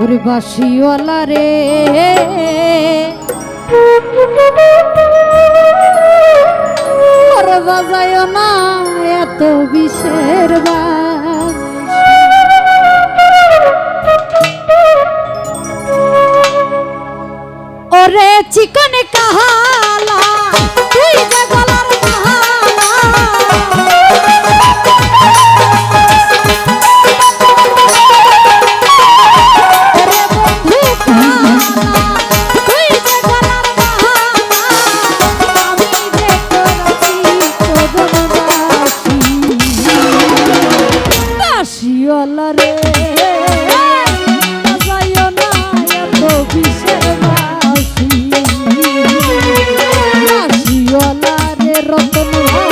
ওরে বাসিওয়ালা রে। ওরে বাজায় না এত বিষের বা ওরে চিকন কাহা Oh.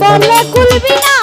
বলে কুলবি না।